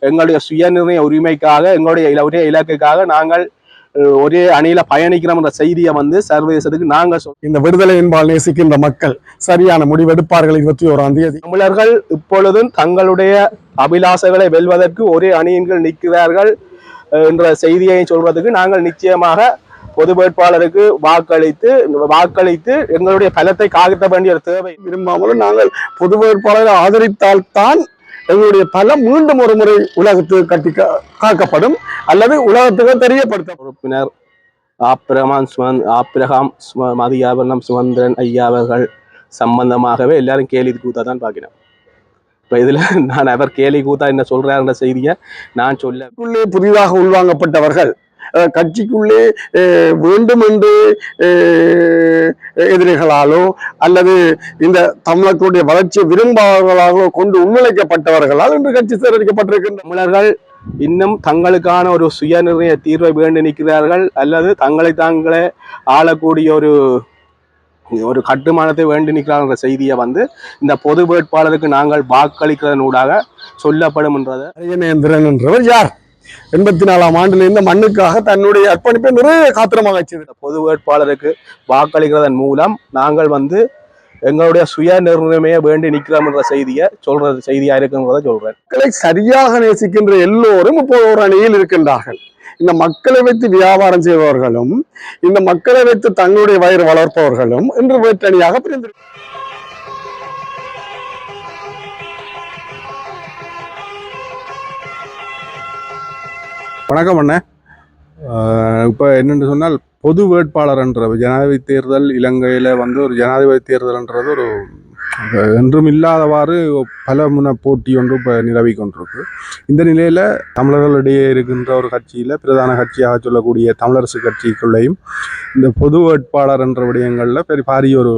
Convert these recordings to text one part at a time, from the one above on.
எங்களுடைய சுயநிர்ணய உரிமைக்காக எங்களுடைய ஒரே இலக்குக்காக நாங்கள் ஒரே அணியில பயணிக்கிறோம் என்ற செய்தியை வந்து சர்வதேசத்துக்கு நாங்கள் சொல் இந்த விடுதலை என்பால் நேசிக்கின்ற மக்கள் சரியான முடிவெடுப்பார்கள் இருபத்தி ஓராம் தேதி. தமிழர்கள் இப்பொழுதும் தங்களுடைய அபிலாசைகளை வெல்வதற்கு ஒரே அணியின் நிற்கிறார்கள் என்ற செய்தியை சொல்வதற்கு நாங்கள் நிச்சயமாக பொது வேட்பாளருக்கு வாக்களித்து வாக்களித்து எங்களுடைய பலத்தை காக்க வேண்டிய ஒரு தேவை. விரும்பாமலும் நாங்கள் பொது வேட்பாளரை ஆதரித்தால்தான் எங்களுடைய பலம் மீண்டும் ஒரு முறை உலகத்துக்கு கட்டி காக்கப்படும் அல்லது உலகத்துக்கு தெரியப்படுத்தப்படும். உறுப்பினர் ஆப்பிரமான் சுமன் ஆப்பிரகாம் சும மதியாபரணம் சுமந்திரன் ஐயா அவர்கள் சம்பந்தமாகவே எல்லாரும் கேலி கூத்தா தான் பார்க்கிறேன் இப்போ இதில் நான் அவர் கேலி கூத்தா என்ன சொல்றாருன்ற செய்தியை நான் சொல்ல புதிதாக உள்வாங்கப்பட்டவர்கள் கட்சிக்குள்ளே வேண்டும் என்று எதிரிகளாலோ அல்லது இந்த தமிழர்களுடைய வளர்ச்சியை விரும்பாதவர்களாலோ கொண்டு உள்நுழைக்கப்பட்டவர்களால் இன்று கட்சி சீரழிக்கப்பட்டிருக்கின்ற தமிழர்கள் இன்னும் தங்களுக்கான ஒரு சுயநிர்ணய தீர்வை வேண்டி நிற்கிறார்கள் அல்லது தங்களை தாங்களே ஆளக்கூடிய ஒரு ஒரு கட்டுமானத்தை வேண்டி நிற்கிறார்கள் செய்தியை வந்து இந்த பொது வேட்பாளருக்கு நாங்கள் வாக்களிக்கிறதனூடாக சொல்லப்படும் என்றதை என்றவர் யார் எண்பத்தி நாலாம் ஆண்டில் இந்த மண்ணுக்காக தன்னுடைய அர்ப்பணிப்பை நிறைய காத்திரமாக இந்த பொது வேட்பாளருக்கு வாக்களிக்கிறதன் மூலம் நாங்கள் வந்து எங்களுடைய சுய நிர்ணயமையை வேண்டி நிற்கிறோம் என்ற செய்தியை சொல்றது செய்தியா இருக்குங்கிறத சொல்றேன். மக்களை சரியாக நேசிக்கின்ற எல்லோரும் இப்போ ஒரு அணியில் இருக்கின்றார்கள். இந்த மக்களை வைத்து வியாபாரம் செய்பவர்களும் இந்த மக்களை வைத்து தங்களுடைய வயிறு வளர்ப்பவர்களும் இன்று வேற்றணியாக பிரிந்து வணக்கம் அண்ணே. இப்போ என்னென்னு சொன்னால் பொது வேட்பாளர்ன்ற ஜனாதிபதி தேர்தல் இலங்கையில் வந்து ஒரு ஜனாதிபதி தேர்தல்ன்றது ஒரு என்றும் இல்லாதவாறு பல முன போட்டி ஒன்று இப்போ நிலவி கொண்டிருக்கு. இந்த நிலையில் தமிழர்களிடையே இருக்கின்ற ஒரு கட்சியில் பிரதான கட்சியாக சொல்லக்கூடிய தமிழரசு கட்சிக்குள்ளேயும் இந்த பொது வேட்பாளர் என்ற விடயங்களில் பெரிய பாரிய ஒரு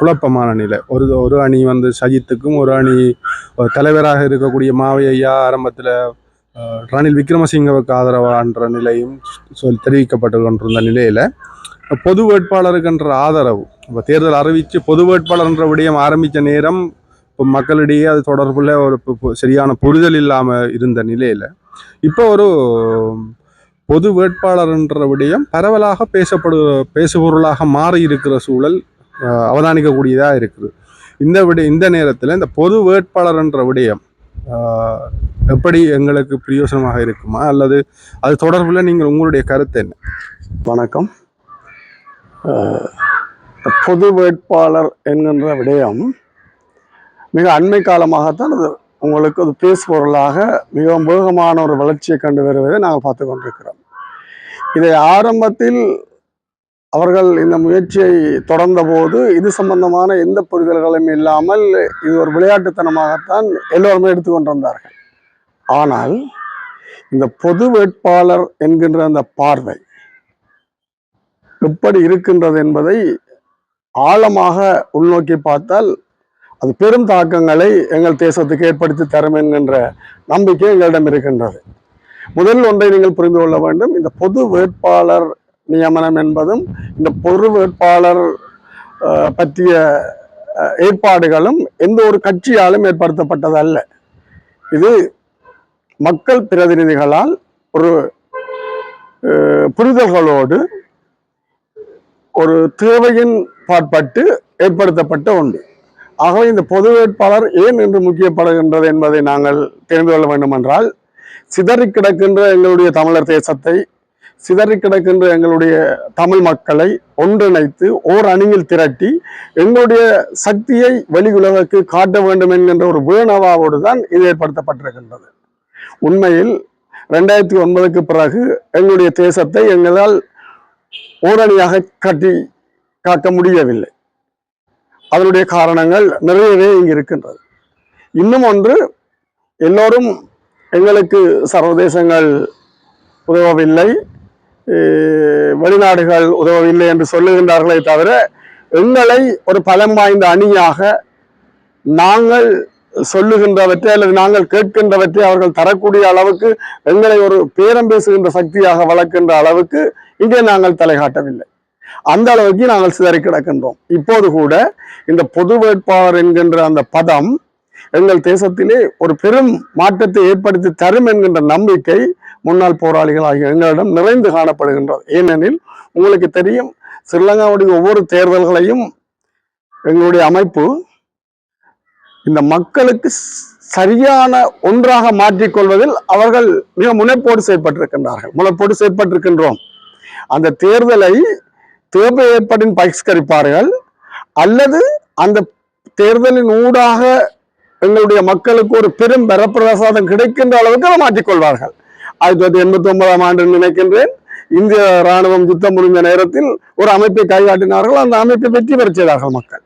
குழப்பமான நிலை. ஒரு ஒரு அணி வந்து சஜித்துக்கும் ஒரு அணி தலைவராக இருக்கக்கூடிய மாவையா ஆரம்பத்தில் ரணில் விக்ரமசிங்கவுக்கு ஆதரவான்ற நிலையும் சொல் தெரிவிக்கப்பட்டு கொண்டிருந்த நிலையில் பொது வேட்பாளருக்குன்ற ஆதரவு இப்போ தேர்தல் அறிவித்து பொது வேட்பாளர்ன்ற விடயம் ஆரம்பித்த நேரம் இப்போ மக்களிடையே அது தொடர்புள்ள ஒரு பு- சரியான புரிதல் இல்லாமல் இருந்த நிலையில் இப்போ ஒரு பொது வேட்பாளர்ன்ற விடயம் பரவலாக பேசப்படு பேசுபொருளாக மாறி இருக்கிற சூழல் அவதானிக்கக்கூடியதாக இருக்குது. இந்த விட இந்த நேரத்தில் இந்த பொது வேட்பாளர்ன்ற விடயம் எப்படி எங்களுக்கு பிரயோசனமாக இருக்குமா? அல்லது அது தொடர்பில் நீங்கள் உங்களுடைய கருத்து என்ன? வணக்கம். பொது வேட்பாளர் என்கின்ற விடயம் மிக அண்மை காலமாகத்தான் அது உங்களுக்கு அது பேசுபொருளாக மிகவும் வேகமான ஒரு வளர்ச்சியை கண்டு வருவதை நாங்கள் பார்த்து கொண்டிருக்கிறோம். இதை ஆரம்பத்தில் அவர்கள் இந்த முயற்சியை தொடர்ந்த போது இது சம்பந்தமான எந்த புரிதல்களும் இல்லாமல் இது ஒரு விளையாட்டுத்தனமாகத்தான் எல்லோருமே எடுத்துக்கொண்டிருந்தார்கள். ஆனால் இந்த பொது வேட்பாளர் என்கின்ற அந்த பார்வை எப்படி இருக்கின்றது என்பதை ஆழமாக உள்நோக்கி பார்த்தால் அது பெரும் தாக்கங்களை எங்கள் தேசத்துக்கு ஏற்படுத்தி தரும் என்கின்ற நம்பிக்கை எங்களிடம் இருக்கின்றது. முதல் ஒன்றை நீங்கள் புரிந்து கொள்ள வேண்டும். இந்த பொது வேட்பாளர் நியமனம் என்பதும் இந்த பொது வேட்பாளர் பற்றிய ஏற்பாடுகளும் எந்த ஒரு கட்சியாலும் ஏற்படுத்தப்பட்டது அல்ல இது மக்கள் பிரதிநிதிகளால் ஒரு புரிதல்களோடு ஒரு தேவையின் பாற்பட்டு ஏற்படுத்தப்பட்ட ஒன்று. ஆகவே இந்த பொது வேட்பாளர் ஏன் என்று முக்கியப்படுகின்றது என்பதை நாங்கள் தெரிந்து கொள்ள வேண்டுமென்றால் சிதறி கிடக்கின்ற எங்களுடைய தமிழர் தேசத்தை சிதறி கிடக்கின்ற எங்களுடைய தமிழ் மக்களை ஒன்றிணைத்து ஓர் அணியில் திரட்டி எங்களுடைய சக்தியை வெளி காட்ட வேண்டும் என்கின்ற ஒரு வேணவாவோடு தான் இது ஏற்படுத்தப்பட்டிருக்கின்றது. உண்மையில் ரெண்டாயிரத்தி ஒன்பதுக்கு பிறகு எங்களுடைய தேசத்தை எங்களால் ஓரணியாக கட்டி காக்க முடியவில்லை. அதனுடைய காரணங்கள் நிறையவே இங்கு இருக்கின்றது. இன்னும் ஒன்று எல்லோரும் எங்களுக்கு சர்வதேசங்கள் உதவவில்லை. வெளிநாடுகள் உதவவில்லை என்று சொல்லுகின்றார்களே தவிர எங்களை ஒரு பலம் வாய்ந்த அணியாக நாங்கள் சொல்லுகின்றவற்றை அல்லது நாங்கள் கேட்கின்றவற்றை அவர்கள் தரக்கூடிய அளவுக்கு எங்களை ஒரு பேரம் பேசுகின்ற சக்தியாக வளர்க்கின்ற அளவுக்கு இங்கே நாங்கள் தலைகாட்டவில்லை அந்த அளவுக்கு நாங்கள் சிதறி கிடக்கின்றோம். இப்போது கூட இந்த பொது வேட்பாளர் என்கின்ற அந்த பதம் எங்கள் தேசத்திலே ஒரு பெரும் மாற்றத்தை ஏற்படுத்தி தரும் என்கின்ற நம்பிக்கை முன்னாள் போராளிகள் ஆகிய எங்களிடம் நிறைந்து காணப்படுகின்றது ஏனெனில் உங்களுக்கு தெரியும் ஸ்ரீலங்காவுடைய ஒவ்வொரு தேர்தல்களையும் எங்களுடைய அமைப்பு இந்த மக்களுக்கு சரியான ஒன்றாக மாற்றிக்கொள்வதில் அவர்கள் மிக முனைப்போடு செயற்பட்டிருக்கின்றார்கள். முனைப்போடு செயற்பட்டிருக்கின்றோம். அந்த தேர்தலை தேவை ஏற்படின் பகிஷ்கரிப்பார்கள். அல்லது அந்த தேர்தலின் ஊடாக எங்களுடைய மக்களுக்கு ஒரு பெரும் வரப்பிரசாதம் கிடைக்கின்ற அளவுக்கு அதை மாற்றிக்கொள்வார்கள். ஆயிரத்தி தொள்ளாயிரத்தி எண்பத்தி ஒன்பதாம் ஆண்டு நினைக்கின்றேன். இந்திய ராணுவம் யுத்தம் முடிந்த நேரத்தில் ஒரு அமைப்பை கைகாட்டினார்கள் அந்த அமைப்பை வெற்றி பெற செய்தார்கள் மக்கள்.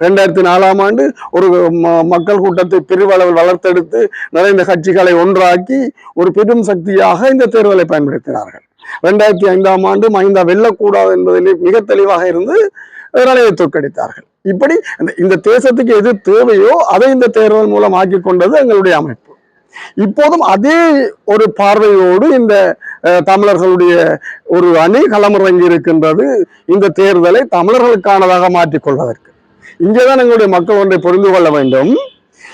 ரெண்டாயிரத்தி நாலாம் ஆண்டு ஒரு ம- மக்கள் கூட்டத்தை பெருவளவில் வளர்த்தெடுத்து நிறைந்த கட்சிகளை ஒன்றாக்கி ஒரு பெரும் சக்தியாக இந்த தேர்தலை பயன்படுத்தினார்கள். ரெண்டாயிரத்தி ஐந்தாம் ஆண்டு மஹிந்தா வெல்லக்கூடாது என்பதிலே மிக தெளிவாக இருந்து ரணிலை தோற்கடித்தார்கள். இப்படி இந்த- இந்த தேசத்துக்கு எது தேவையோ அதை இந்த தேர்தல் மூலம் ஆக்கி கொண்டது எங்களுடைய அமைப்பு. இப்போதும் அதே ஒரு பார்வையோடு இந்த அஹ், தமிழர்களுடைய ஒரு அணி களமிறங்கி இருக்கின்றது இந்த தேர்தலை தமிழர்களுக்கானதாக மாற்றிக்கொள்வதற்கு. இங்கேதான் எங்களுடைய மக்கள் ஒன்றை புரிந்து கொள்ள வேண்டும்.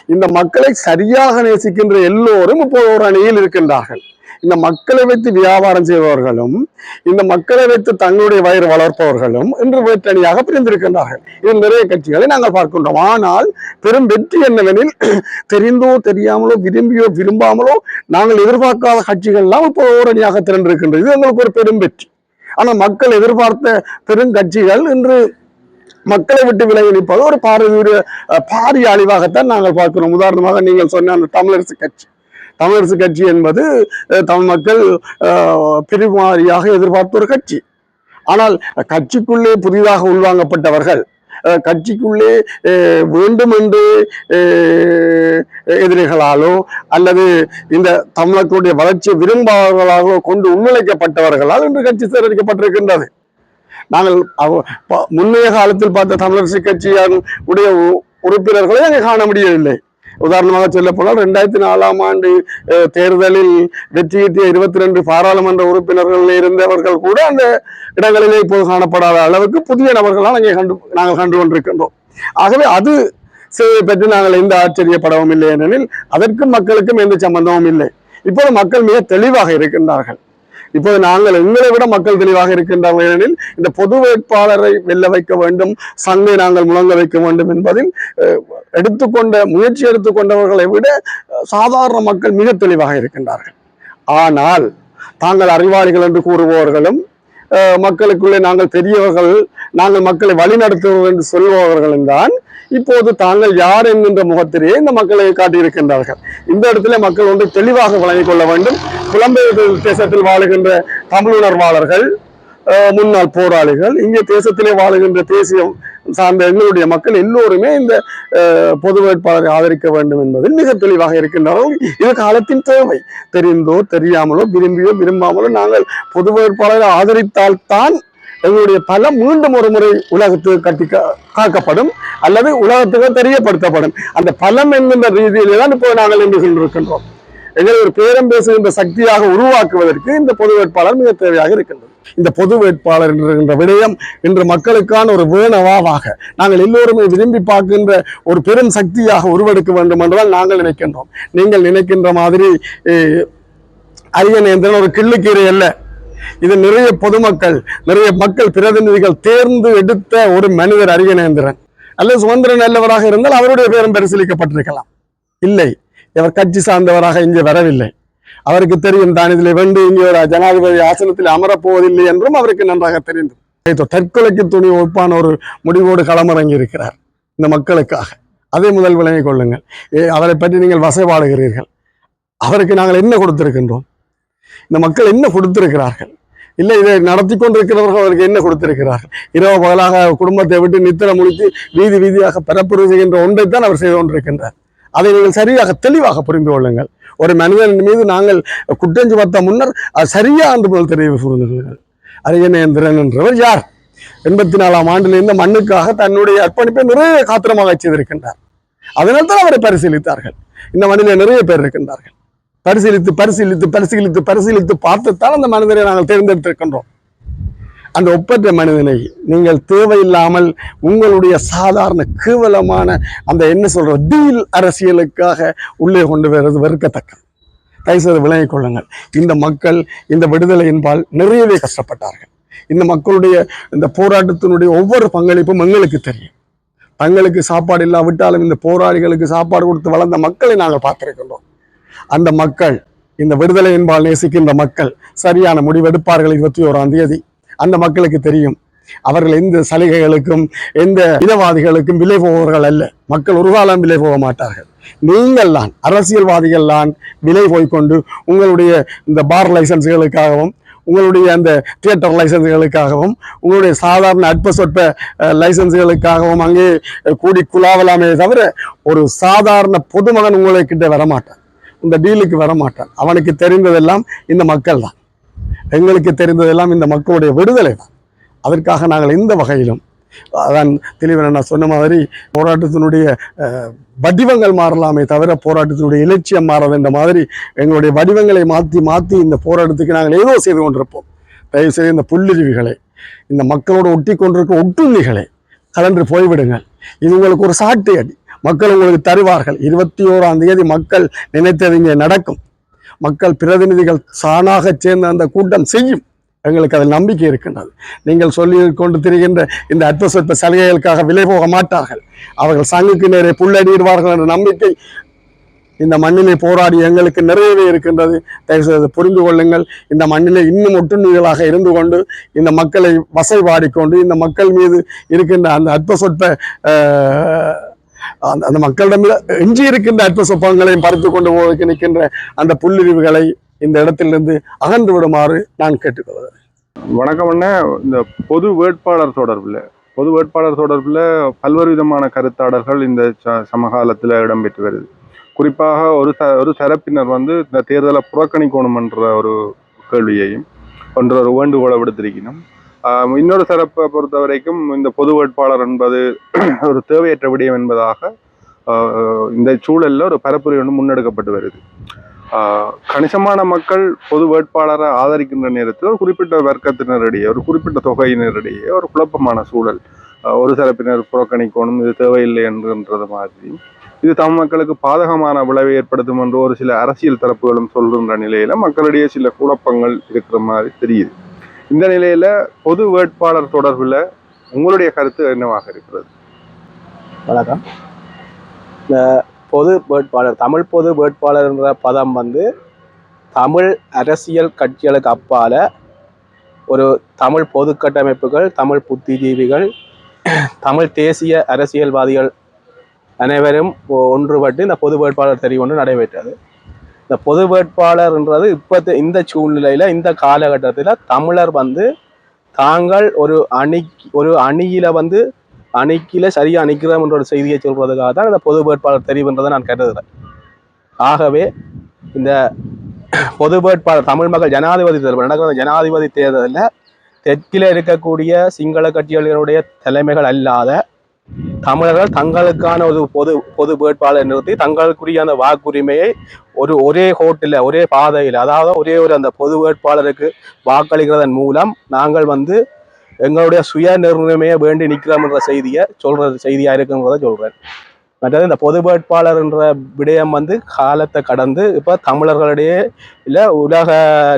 இந்த மக்களை சரியாக நேசிக்கின்ற எல்லோரும் இப்போ ஒரு அணியில் இருக்கின்றார்கள். இந்த மக்களை வைத்து வியாபாரம் செய்பவர்களும் இந்த மக்களை வைத்து தங்களுடைய வயிறு வளர்ப்பவர்களும் இன்று வேற்றணியாக பிரிந்திருக்கின்றார்கள். இது நிறைய கட்சிகளை நாங்கள் பார்க்கின்றோம். ஆனால் பெரும் வெற்றி என்னவெனில் தெரிந்தோ தெரியாமலோ விரும்பியோ விரும்பாமலோ நாங்கள் எதிர்பார்க்காத கட்சிகள்லாம் இப்போ ஓரணியாக திரண்டிருக்கின்றது. இது எங்களுக்கு ஒரு பெரும் வெற்றி. ஆனால் மக்கள் எதிர்பார்த்த பெருங்கட்சிகள் இன்று மக்களை விட்டு விலகி நிற்பது ஒரு பாரிய பாரிய அழிவாகத்தான் நாங்கள் பார்க்கிறோம். உதாரணமாக நீங்கள் சொன்ன அந்த தமிழரசு கட்சி. தமிழரசு கட்சி என்பது தமிழ் மக்கள் பெருமாறியாக எதிர்பார்த்த ஒரு கட்சி. ஆனால் கட்சிக்குள்ளே புதிதாக உள்வாங்கப்பட்டவர்கள் கட்சிக்குள்ளே அஹ், வேண்டுமென்று எதிரிகளாலோ அல்லது இந்த தமிழர்களுடைய வளர்ச்சியை விரும்பாதவர்களாகவோ கொண்டு உள்நுழைக்கப்பட்டவர்களால் இன்று கட்சி சீரழிக்கப்பட்டிருக்கின்றது நாங்கள் ப- முன்னைய காலத்தில் பார்த்த தமிழரசு கட்சியின் உடைய உறுப்பினர்களை அங்கே காண முடியவில்லை. உதாரணமாக சொல்ல போனால் ரெண்டாயிரத்தி நாலாம் ஆண்டு தேர்தலில் வெற்றியீட்டிய இருபத்தி ரெண்டு பாராளுமன்ற உறுப்பினர்கள் இருந்தவர்கள் கூட அந்த இடங்களிலே இப்போது காணப்படாத அளவுக்கு புதிய நபர்களால் அங்கே கண்டு நாங்கள் கண்டு கொண்டிருக்கின்றோம். ஆகவே அது சேவை பற்றி நாங்கள் எந்த ஆச்சரியப்படவும் இல்லை ஏனெனில் அதற்கும் மக்களுக்கும் எந்த சம்பந்தமும் இல்லை. இப்போது மக்கள் மிக தெளிவாக இருக்கின்றார்கள். இப்போது நாங்கள் எங்களை விட மக்கள் தெளிவாக இருக்கின்றார்கள் ஏனெனில் இந்த பொது வேட்பாளரை வெல்ல வைக்க வேண்டும் சங்கை நாங்கள் முழங்க வைக்க வேண்டும் என்பதில் எடுத்துக்கொண்ட முயற்சி எடுத்துக்கொண்டவர்களை விட சாதாரண மக்கள் மிக தெளிவாக இருக்கின்றார்கள். ஆனால் தாங்கள் அறிவாளிகள் என்று கூறுபவர்களும் மக்களுக்குள்ளே நாங்கள் பெரியவர்கள் நாங்கள் மக்களை வழிநடத்துவோம் என்று சொல்பவர்களும் தான் இப்போது தாங்கள் யார் என்கின்ற முகத்திலேயே இந்த மக்களை காட்டியிருக்கின்றார்கள். இந்த இடத்துல மக்கள் ஒன்று தெளிவாக வழங்கிக் கொள்ள வேண்டும். புலம்பெயர் தேசத்தில் வாழுகின்ற தமிழ் உணர்வாளர்கள் முன்னாள் போராளிகள் இங்கே தேசத்திலே வாழுகின்ற தேசியம் சார்ந்த எங்களுடைய மக்கள் எல்லோருமே இந்த பொது வேட்பாளரை ஆதரிக்க வேண்டும் என்பதில் மிக தெளிவாக இருக்கின்றார்கள் இது காலத்தின் தேவை. தெரிந்தோ தெரியாமலோ விரும்பியோ விரும்பாமலோ நாங்கள் பொது வேட்பாளரை ஆதரித்தால்தான் எங்களுடைய பலம் மீண்டும் ஒரு முறை உலகத்துக்கு கட்டி காக்கப்படும் அல்லது உலகத்துக்கு தெரியப்படுத்தப்படும். அந்த பலம் என்கின்ற ரீதியிலே தான் இப்போ நாங்கள் நின்று கொண்டிருக்கின்றோம். எங்களை ஒரு பேரம் பேசுகின்ற சக்தியாக உருவாக்குவதற்கு இந்த பொது வேட்பாளர் மிக தேவையாக இருக்கின்றது. இந்த பொது வேட்பாளர் என்கின்ற விடயம் இன்று மக்களுக்கான ஒரு வேணவாவாக. நாங்கள் எல்லோருமே விரும்பி பார்க்கின்ற ஒரு பெரும் சக்தியாக உருவெடுக்க வேண்டும் என்றுதான் நாங்கள் நினைக்கின்றோம். நீங்கள் நினைக்கின்ற மாதிரி அரியநேந்திரன் ஒரு கிள்ளுக்கீரை அல்ல. இது நிறைய பொதுமக்கள் நிறைய மக்கள் பிரதிநிதிகள் தேர்ந்து எடுத்த ஒரு மனிதர் அரியநேந்திரன். அல்லது சுதந்திர நல்லவராக இருந்தால் அவருடைய பேரும் பரிசீலிக்கப்பட்டிருக்கலாம். இல்லை இவர் கட்சி சார்ந்தவராக இங்கே வரவில்லை. அவருக்கு தெரியும் தான். இதில் வெண்டு இங்கே ஒரு ஜனாதிபதி ஆசனத்தில் அமரப்போவதில்லை என்றும் அவருக்கு நன்றாக தெரிந்தது. தற்கொலைக்கு துணி ஒப்பான ஒரு முடிவோடு களமிறங்கி இருக்கிறார் இந்த மக்களுக்காக. அதை முதல் விளங்கிக் கொள்ளுங்கள். ஏ, அவரை பற்றி நீங்கள் வசைபாடுகிறீர்கள் அவருக்கு நாங்கள் என்ன கொடுத்திருக்கின்றோம்? இந்த மக்கள் என்ன கொடுத்திருக்கிறார்கள்? இல்லை இதை நடத்தி கொண்டிருக்கிறவர்கள் அவருக்கு என்ன கொடுத்திருக்கிறார்கள்? இரவு பகலாக குடும்பத்தை விட்டு நித்திர முடித்து வீதி வீதியாக பரப்புரை செய்கின்ற ஒன்றைத்தான் அவர் செய்து கொண்டிருக்கின்றார். அதை நீங்கள் சரியாக தெளிவாக புரிந்து கொள்ளுங்கள். ஒரு மனிதன் மீது நாங்கள் குற்றம் சுமத்த முன்னர் அது சரியா என்று முதல் தெரிவு புரிந்து அரியநேந்திரன் என்றவர் யார்? எண்பத்தி நாலாம் ஆண்டிலிருந்து மண்ணுக்காக தன்னுடைய அர்ப்பணிப்பை நிறைய காத்திரமாக செய்திருக்கின்றார். அதனால் தான் அவரை பரிசீலித்தார்கள். இந்த மனிதன் நிறைய பேர் இருக்கின்றார்கள். பரிசீலித்து பரிசீலித்து பரிசீலித்து பரிசீலித்து பார்த்துத்தான் அந்த மனிதரை நாங்கள் தேர்ந்தெடுத்திருக்கின்றோம். அந்த ஒப்பற்ற மனிதனை நீங்கள் தேவையில்லாமல் உங்களுடைய சாதாரண கேவலமான அந்த என்ன சொல்கிற டீல் அரசியலுக்காக உள்ளே கொண்டு வருவது வெறுக்கத்தக்கது தயவுசெய்து விளங்கிக் கொள்ளுங்கள். இந்த மக்கள் இந்த விடுதலையின்பால் நிறையவே கஷ்டப்பட்டார்கள். இந்த மக்களுடைய இந்த போராட்டத்தினுடைய ஒவ்வொரு பங்களிப்பும் எங்களுக்கு தெரியும். தங்களுக்கு சாப்பாடு இல்லாவிட்டாலும் இந்த போராளிகளுக்கு சாப்பாடு கொடுத்து வளர்ந்த மக்களை நாங்கள் பார்த்திருக்கின்றோம். அந்த மக்கள் இந்த விடுதலை என்பால் நேசிக்கின்ற மக்கள் சரியான முடிவெடுப்பார்கள் இருபத்தி ஓராம் தேதி. அந்த மக்களுக்கு தெரியும். அவர்கள் எந்த சலுகைகளுக்கும் எந்த இனவாதிகளுக்கும் விலை போவர்கள் அல்ல. மக்கள் ஒரு காலம் விலை போக மாட்டார்கள். நீங்கள் தான் அரசியல்வாதிகள் தான் விலை போய்க்கொண்டு உங்களுடைய இந்த பார் லைசன்ஸ்களுக்காகவும் உங்களுடைய அந்த தியேட்டர் லைசன்ஸ்களுக்காகவும் உங்களுடைய சாதாரண அற்ப சொற்ப லைசன்ஸ்களுக்காகவும் அங்கே கூடி குழாவலாமே தவிர ஒரு சாதாரண பொதுமகன் உங்களுக்கிட்ட வரமாட்டான் இந்த டீலுக்கு வரமாட்டான் அவனுக்கு தெரிந்ததெல்லாம் இந்த மக்கள் தான். எங்களுக்கு தெரிந்ததெல்லாம் இந்த மக்களுடைய விடுதலை தான். அதற்காக நாங்கள் எந்த வகையிலும் அதான் தெளிவன் நான் சொன்ன மாதிரி போராட்டத்தினுடைய வடிவங்கள் மாறலாமே தவிர போராட்டத்தினுடைய இலட்சியம் மாறாதுன்ற மாதிரி எங்களுடைய வடிவங்களை மாற்றி மாற்றி இந்த போராட்டத்துக்கு நாங்கள் ஏதோ செய்து கொண்டிருப்போம். தயவு செய்து இந்த புல்லுருவிகளை இந்த மக்களோடு ஒட்டி கொண்டிருக்க ஒட்டுண்ணிகளை கலன்று போய்விடுங்கள். இது உங்களுக்கு ஒரு சாட்டு அடி மக்கள் உங்களுக்கு தருவார்கள். இருபத்தி ஓராம் தேதி மக்கள் நினைத்தது இங்கே நடக்கும். மக்கள் பிரதிநிதிகள் சாணாக சேர்ந்த அந்த கூட்டம் செய்யும். எங்களுக்கு அதில் நம்பிக்கை இருக்கின்றது. நீங்கள் சொல்லி கொண்டு திரிகின்ற இந்த அற்ப சொற்ப சலுகைகளுக்காக விலை போக மாட்டார்கள். அவர்கள் சங்குக்கு நேரே புள்ளடிடுவார்கள் என்ற நம்பிக்கை இந்த மண்ணிலே போராடி எங்களுக்கு நிறையவே இருக்கின்றது. தயவுசெய்து புரிந்து கொள்ளுங்கள். இந்த மண்ணிலே இன்னும் ஒட்டுண்ணிகளாக இருந்து கொண்டு இந்த மக்களை வசைபாடிக்கொண்டு இந்த மக்கள் மீது இருக்கின்ற அந்த அற்ப சொற்ப அந்த அந்த மக்களிடம் எஞ்சி இருக்கின்ற அற்ப சொப்பங்களையும் பறித்து கொண்டு போவதற்கு நிற்கின்ற அந்த புல்லிரிவுகளை இந்த இடத்திலிருந்து அகன்று விடுமாறு நான் கேட்டுக்கொள்கிறேன். வணக்கம் அண்ணா. இந்த பொது வேட்பாளர் தொடர்பில் பொது வேட்பாளர் தொடர்பில் பல்வேறு விதமான கருத்தாடல்கள் இந்த ச- சமகாலத்தில் இடம்பெற்று வருது. குறிப்பாக ஒரு ச ஒரு தரப்பினர் வந்து இந்த தேர்தலை புறக்கணிக்கணும் என்ற ஒரு கேள்வியையும் ஒன்றொரு வேண்டுகோளை விடுத்திருக்கணும் இன்னொரு சிறப்பை பொறுத்த வரைக்கும் இந்த பொது வேட்பாளர் என்பது ஒரு தேவையற்ற விடயம் என்பதாக இந்த சூழலில் ஒரு பரப்புரை ஒன்று முன்னெடுக்கப்பட்டு வருது. கணிசமான மக்கள் பொது வேட்பாளரை ஆதரிக்கின்ற நேரத்தில் ஒரு குறிப்பிட்ட வர்க்கத்தினரிடையே ஒரு குறிப்பிட்ட தொகையினரிடையே ஒரு குழப்பமான சூழல் ஒரு சிறப்பினர் புறக்கணிக்கணும் இது தேவையில்லை என்கின்றது மாதிரி. இது தமிழ் மக்களுக்கு பாதகமான விளைவை ஏற்படுத்தும் என்று ஒரு சில அரசியல் தரப்புகளும் சொல்கின்ற நிலையில மக்களிடையே சில குழப்பங்கள் இருக்கிற மாதிரி தெரியுது. இந்த நிலையில பொது வேட்பாளர் தொடர்பில் உங்களுடைய கருத்து என்னவாக இருக்கிறது? வணக்கம். இந்த பொது வேட்பாளர் தமிழ் பொது வேட்பாளர்ன்ற பதம் வந்து தமிழ் அரசியல் கட்சிகளுக்கு அப்பால ஒரு தமிழ் பொது கட்டமைப்புகள் தமிழ் புத்திஜீவிகள் தமிழ் தேசிய அரசியல்வாதிகள் அனைவரும் ஒ- ஒன்றுபட்டு இந்த பொது வேட்பாளர் தெரிவு ஒன்று நடைபெற்றது. இந்த பொது வேட்பாளர்ன்றது இப்போ இந்த சூழ்நிலையில் இந்த காலகட்டத்தில் தமிழர் வந்து தாங்கள் ஒரு அணி ஒரு அணியில் வந்து அணிக்கில சரியாக அணிக்கிறோம்ன்ற என்ற ஒரு செய்தியை சொல்கிறதுக்காக தான் இந்த பொது வேட்பாளர் தெரிவுன்றதை நான் கருதுகிறேன் ஆகவே இந்த பொது வேட்பாளர் தமிழ் மக்கள் ஜனாதிபதி தேர்தல் நடக்கிற ஜனாதிபதி தேர்தலில் தெற்கில் இருக்கக்கூடிய சிங்கள கட்சிகளுடைய தலைமைகள் அல்லாத தமிழர்கள் தங்களுக்கான ஒரு பொது பொது வேட்பாளரை நிறுத்தி தங்களுக்குரிய அந்த வாக்குரிமையை ஒரு ஒரே ஹோட்டலில் ஒரே பாதையில் அதாவது ஒரே ஒரு அந்த பொது வேட்பாளருக்கு வாக்களிக்கிறதன் மூலம் நாங்கள் வந்து எங்களுடைய சுய நிர்ணயமையை வேண்டி நிற்கிறோம் என்ற செய்தியை சொல்கிற செய்தியாக இருக்குங்கிறத சொல்கிறேன் மற்றது இந்த பொது வேட்பாளர் என்ற விடயம் வந்து காலத்தை கடந்து இப்போ தமிழர்களிடையே இல்லை உலக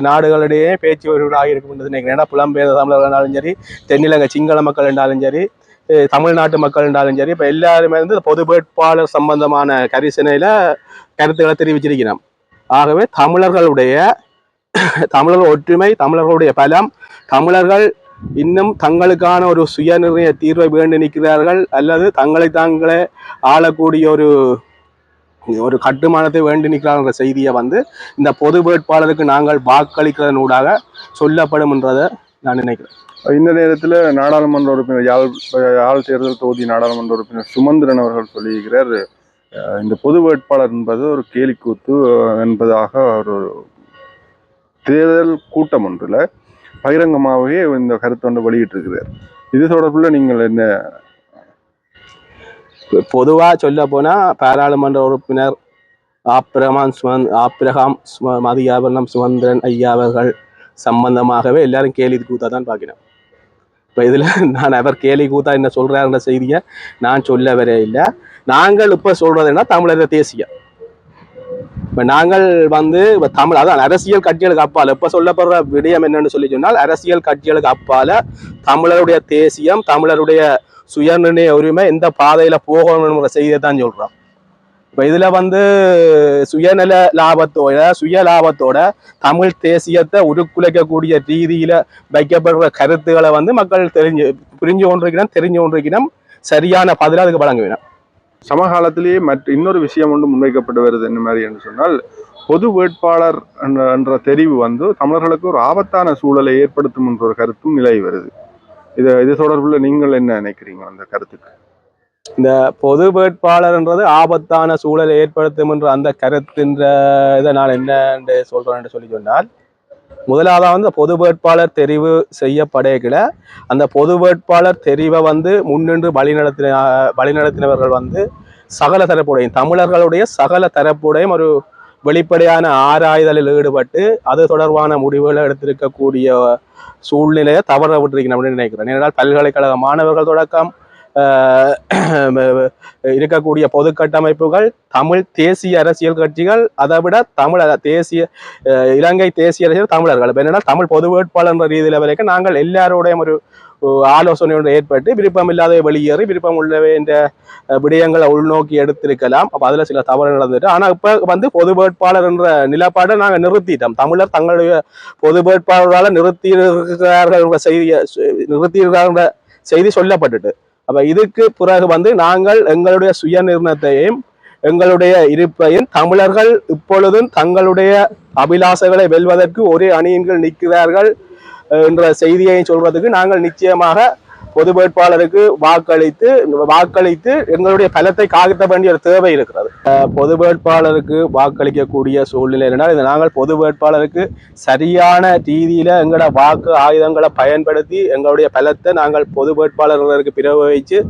நாடுகளிடையே பேச்சு பொருளாக இருக்குன்றது நினைக்கிறேன். ஏன்னா புலம்பெயர்ந்த தமிழர்கள் இருந்தாலும் சரி தென்னிலங்கை சிங்கள மக்கள் இருந்தாலும் சரி தமிழ்நாட்டு மக்கள் இருந்தாலும் சரி இப்போ எல்லாருமே வந்து பொது வேட்பாளர் சம்பந்தமான கரிசனையில் கருத்துக்களை தெரிவிச்சிருக்கிறோம். ஆகவே தமிழர்களுடைய தமிழர்கள் ஒற்றுமை தமிழர்களுடைய பலம் தமிழர்கள் இன்னும் தங்களுக்கான ஒரு சுயநிர்ணய தீர்வை வேண்டி நிற்கிறார்கள் அல்லது தங்களை தாங்களே ஆளக்கூடிய ஒரு ஒரு கட்டுமானத்தை வேண்டி நிற்கிறார்கள் என்ற செய்தியை வந்து இந்த பொது வேட்பாளருக்கு நாங்கள் வாக்களிக்கிறதனூடாக சொல்லப்படும் என்றதை நான் நினைக்கிறேன். இந்த நேரத்தில் நாடாளுமன்ற உறுப்பினர் யாழ் யாழ் தேர்தல் தொகுதி நாடாளுமன்ற உறுப்பினர் சுமந்திரன் அவர்கள் சொல்லியிருக்கிறார் இந்த பொது வேட்பாளர் என்பது ஒரு கேலிக்கூத்து என்பதாக ஒரு தேர்தல் கூட்டம் ஒன்றில் பகிரங்கமாகவே இந்த கருத்து ஒன்று வெளியிட்டிருக்கிறார். இது தொடர்பில் நீங்கள் என்ன? பொதுவாக சொல்ல போனால் பாராளுமன்ற உறுப்பினர் ஆப்ரமான் சுமந் ஆப்ரஹாம் சும மதியாபரணம் சுமந்திரன் ஐயா அவர்கள் சம்பந்தமாகவே எல்லாரும் கேலி கூத்தா தான் பார்க்கிறோம் இப்போ இதில் நான் அவர் கேலி கூத்தா என்ன சொல்கிறாருன்ற செய்தியை நான் சொல்ல வரே இல்லை. நாங்கள் இப்போ சொல்கிறதுன்னா தமிழர் தேசியம் இப்போ நாங்கள் வந்து இப்போ தமிழ் அதான் அரசியல் கட்சிகளுக்கு அப்பால். இப்போ சொல்லப்படுற விடயம் என்னன்னு சொல்லி சொன்னால் அரசியல் கட்சிகளுக்கு அப்பால் தமிழருடைய தேசியம் தமிழருடைய சுயநிர்ணய உரிமை எந்த பாதையில போகணுங்கிற செய்தியை தான் சொல்றோம். இப்போ இதுல வந்து சுயநல லாபத்தோட சுய லாபத்தோட தமிழ் தேசியத்தை உருக்குலைக்கக்கூடிய ரீதியில வைக்கப்படுற கருத்துக்களை வந்து மக்கள் தெரிஞ்சு புரிஞ்சு கொண்டிருக்கணும் தெரிஞ்சு கொண்டிருக்கணும் சரியான பதில் அதுக்கு வழங்க வேணும் சமகாலத்திலேயே மற்ற இன்னொரு விஷயம் ஒன்று முன்வைக்கப்பட்டு வருது என்ன மாதிரி என்று சொன்னால் பொது வேட்பாளர் என்ற என்ற தெரிவு வந்து தமிழர்களுக்கு ஒரு ஆபத்தான சூழலை ஏற்படுத்தும் என்ற ஒரு கருத்தும் நிலவி வருது இது இது தொடர்புல நீங்கள் என்ன நினைக்கிறீங்க அந்த கருத்துக்கு இந்த பொது வேட்பாளர்ன்றது ஆபத்தான சூழலை ஏற்படுத்தும் என்ற அந்த கருத்துன்ற இதை நான் என்ன சொல்றேன்னு சொல்லி சொன்னால் முதலாவது வந்து பொது வேட்பாளர் தெரிவு செய்யப்படையில அந்த பொது வேட்பாளர் தெரிவை வந்து முன்னின்று வழிநடத்தின வழிநடத்தினவர்கள் வந்து சகல தரப்புடையும் தமிழர்களுடைய சகல தரப்புடையும் ஒரு வெளிப்படையான ஆராய்தலில் ஈடுபட்டு அது தொடர்பான முடிவுகளை எடுத்திருக்கக்கூடிய சூழ்நிலையை தவற விட்டிருக்கணும் அப்படின்னு நினைக்கிறேன். ஏனென்றால் பல்கலைக்கழக மாணவர்கள் தொடக்கம் இருக்கக்கூடிய பொது கட்டமைப்புகள் தமிழ் தேசிய அரசியல் கட்சிகள் அதை விட தமிழ் தேசிய இலங்கை தேசிய அரசியல் தமிழர்கள். இப்போ என்னென்னா தமிழ் பொது வேட்பாளர் என்ற வரைக்கும் நாங்கள் எல்லாரோடையும் ஒரு ஆலோசனையோடு ஏற்பட்டு விருப்பம் இல்லாத வெளியேறி விருப்பம் உள்ளவை என்ற விடயங்களை உள்நோக்கி எடுத்திருக்கலாம். அப்போ அதில் சில தவறு நடந்துட்டு ஆனால் இப்போ வந்து பொது வேட்பாளர் என்ற நிலப்பாடை நாங்கள் நிறுத்திட்டோம். தமிழர் தங்களுடைய பொது வேட்பாளர்களால் நிறுத்தி இருக்கிறார்கள் என்ற செய்தியை நிறுத்தியிருக்காங்க செய்தி சொல்லப்பட்டுட்டு. அப்ப இதுக்கு பிறகு வந்து நாங்கள் எங்களுடைய சுயநிர்ணயத்தையும் எங்களுடைய இருப்பையும் தமிழர்கள் இப்பொழுதும் தங்களுடைய அபிலாசைகளை வெல்வதற்கு ஒரே அணியின்கள் நிற்கிறார்கள் என்ற செய்தியை சொல்றதுக்கு நாங்கள் நிச்சயமாக பொது வேட்பாளருக்கு வாக்களித்து வாக்களித்து எங்களுடைய பலத்தை காக்க வேண்டிய ஒரு தேவை இருக்கிறது. பொது வேட்பாளருக்கு வாக்களிக்கக்கூடிய சூழ்நிலை என்றால் இது நாங்கள் பொது வேட்பாளருக்கு சரியான ரீதியில எங்களோட வாக்கு ஆயுதங்களை பயன்படுத்தி எங்களுடைய பலத்தை நாங்கள் பொது வேட்பாளர்களுக்கு பிரயோகிச்சு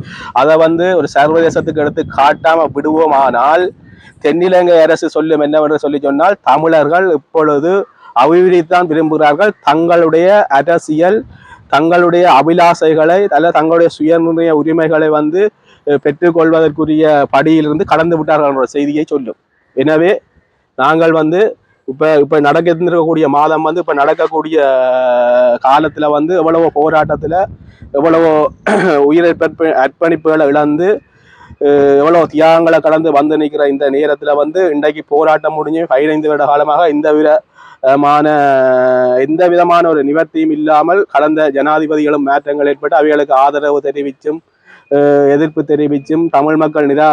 அதை வந்து ஒரு சர்வதேசத்துக்கு எடுத்து காட்டாம விடுவோமானால் தென்னிலங்கை அரசு சொல்லும் என்னவென்று சொல்லி சொன்னால் தமிழர்கள் இப்பொழுது அபிவிருத்தித்தான் விரும்புகிறார்கள். தங்களுடைய அரசியல் தங்களுடைய அபிலாசைகளை அல்ல தங்களுடைய சுயநிர்ணய உரிமைகளை வந்து பெற்றுக்கொள்வதற்குரிய படியிலிருந்து கடந்து விட்டார்கள் என்ற செய்தியை சொல்லும். எனவே நாங்கள் வந்து இப்போ இப்போ நடக்க மாதம் வந்து இப்போ நடக்கக்கூடிய காலத்தில் வந்து எவ்வளவோ போராட்டத்தில் எவ்வளவோ உயிரை அர்ப்பணிப்புகளை இழந்து எவ்வளோ தியாகங்களை கடந்து வந்து நிற்கிற இந்த நேரத்தில் வந்து இன்றைக்கு போராட்டம் முடிஞ்சு பதினைந்து வருட காலமாக இந்த விதமான எந்த விதமான ஒரு நிவர்த்தியும் இல்லாமல் கடந்த ஜனாதிபதிகளும் மாற்றங்கள் ஏற்பட்டு அவைகளுக்கு ஆதரவு தெரிவிச்சும் எதிர்ப்பு தெரிவிச்சும் தமிழ் மக்கள் நிரா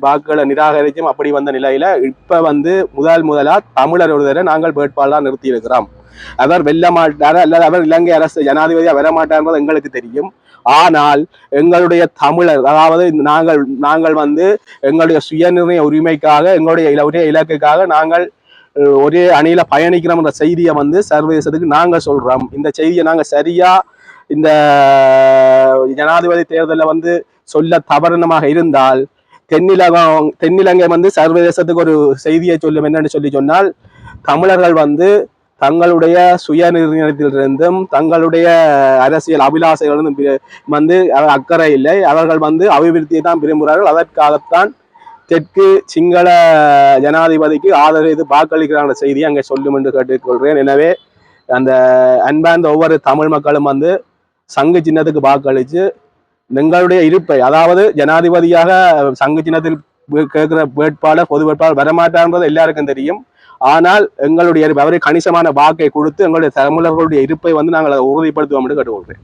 வாக்குகளை நிராகரிச்சும் அப்படி வந்த நிலையில இப்ப வந்து முதல் முதலா தமிழர் ஒருவரை நாங்கள் வேட்பாளராக நிறுத்தி இருக்கிறோம் அவர் வெல்ல மாட்டார் அல்லது அவர் இலங்கை அரசு ஜனாதிபதியா வர மாட்டார் என்பது எங்களுக்கு தெரியும். ஆனால் எங்களுடைய தமிழர் அதாவது இந்த நாங்கள் நாங்கள் வந்து எங்களுடைய சுயநிர்ணய உரிமைக்காக எங்களுடைய இல- இலக்குக்காக நாங்கள் ஒரே அணியில பயணிக்கிறோம்ன்ற செய்தியை வந்து சர்வதேசத்துக்கு நாங்க சொல்றோம். இந்த செய்தியை நாங்க சரியா இந்த ஜனாதிபதி தேர்தலில் வந்து சொல்ல தவறுனமாக இருந்தால் தென்னிலகம் தென்னிலங்கை வந்து சர்வதேசத்துக்கு ஒரு செய்தியை சொல்லும் என்னன்னு சொல்லி சொன்னால் தமிழர்கள் வந்து தங்களுடைய சுயநிர்ணயத்திலிருந்தும் தங்களுடைய அரசியல் அபிலாசைகளிலிருந்தும் வந்து அக்கறை இல்லை. அவர்கள் வந்து அபிவிருத்தியை தான் விரும்புகிறார்கள். அதற்காகத்தான் தெற்கு சிங்கள ஜனாதிபதிக்கு ஆதரவு வாக்களிக்கிறாங்க செய்தியை அங்கே சொல்லும் என்று கேட்டுக்கொள்கிறேன். எனவே அந்த அன்பார்ந்த ஒவ்வொரு தமிழ் மக்களும் வந்து சங்கு சின்னத்துக்கு வாக்களித்து எங்களுடைய இருப்பை அதாவது ஜனாதிபதியாக சங்கு சின்னத்தில் கேட்குற கேட்கிற வேட்பாளர் பொது வேட்பாளர் வரமாட்டார்ன்றது எல்லாருக்கும் தெரியும். ஆனால் எங்களுடைய அவரை கணிசமான வாக்கை கொடுத்து எங்களுடைய தமிழர்களுடைய இருப்பை வந்து நாங்கள் உறுதிப்படுத்துவோம் என்று கேட்டுக்கொள்கிறேன்.